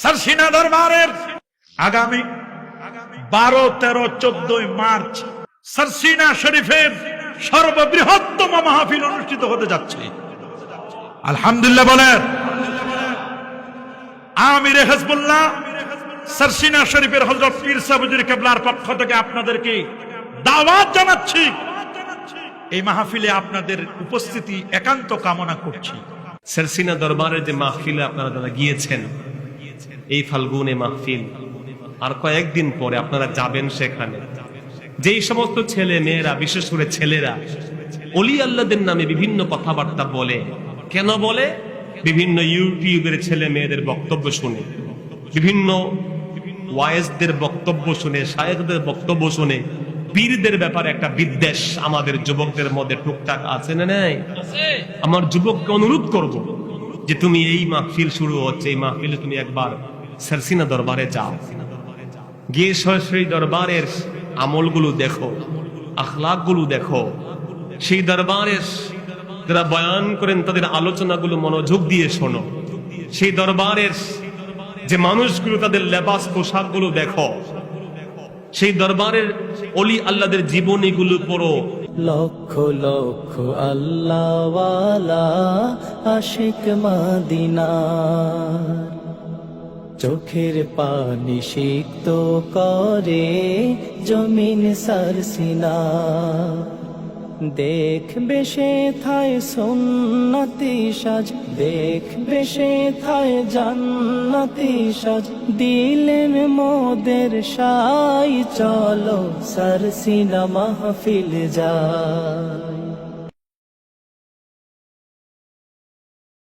সারসিনা দরবারের আগামী বারো, তেরো, চোদ্দই মার্চ সারসিনা শরীফের সর্ববৃহত্তম মাহফিল অনুষ্ঠিত হতে যাচ্ছে। আলহামদুলিল্লাহ বলেন, আমির হেজবুল্লাহ সারসিনা শরীফের হজরত পীর কেবলার পক্ষ থেকে আপনাদেরকে দাওয়াত জানাচ্ছি। এই মাহফিলে আপনাদের উপস্থিতি একান্ত কামনা করছি। সারসিনা দরবারের যে মাহফিলে আপনারা যারা গিয়েছেন এই ফাল্গুনে মাহফিল। আর কয়েকদিন পরে আপনারা যাবেন সেখানে। যেই সমস্ত ছেলে মেয়েরা বিশেষ করে ছেলেরা অলি আল্লাদের নামে বিভিন্ন কথাবার্তা বলে। কেন বলে? বিভিন্ন ইউটিউবের ছেলে মেয়েদের বক্তব্য শুনে। বিভিন্ন ওয়াইজদের বক্তব্য শুনে শায়েকদের বক্তব্য শুনে। পীরদের ব্যাপারে একটা বিদ্বেষ আমাদের যুবকদের মধ্যে টুকটাক আছে না নাই? আমার যুবককে অনুরোধ করব যে তুমি এই মাহফিল শুরু হচ্ছে, এই মাহফিলে তুমি একবার সারসিনা দরবারে যাও। গিয়ে সরাসরি দরবারের আমলগুলো দেখো, আখলাকগুলো দেখো। সেই দরবারের যারা বয়ান করেন, তাদের আলোচনাগুলো মনোযোগ দিয়ে শোনো। সেই দরবারের যে মানুষগুলো, তাদের লেবাস পোশাকগুলো দেখো। সেই দরবারের অলি আল্লাদের জীবনীগুলো পড়ো। লক্ষ লক্ষ আল্লাহওয়ালা আশিক মাদিনার। চোখের পানি সিক্ত করে জমিন সারসিনা দেখবে সে থায় সুন্নতি সাজ, দেখবে সে থায় জান্নাতি সাজ। দিলেন মোদের সাই, চলো সারসিনা মাহফিল যায়।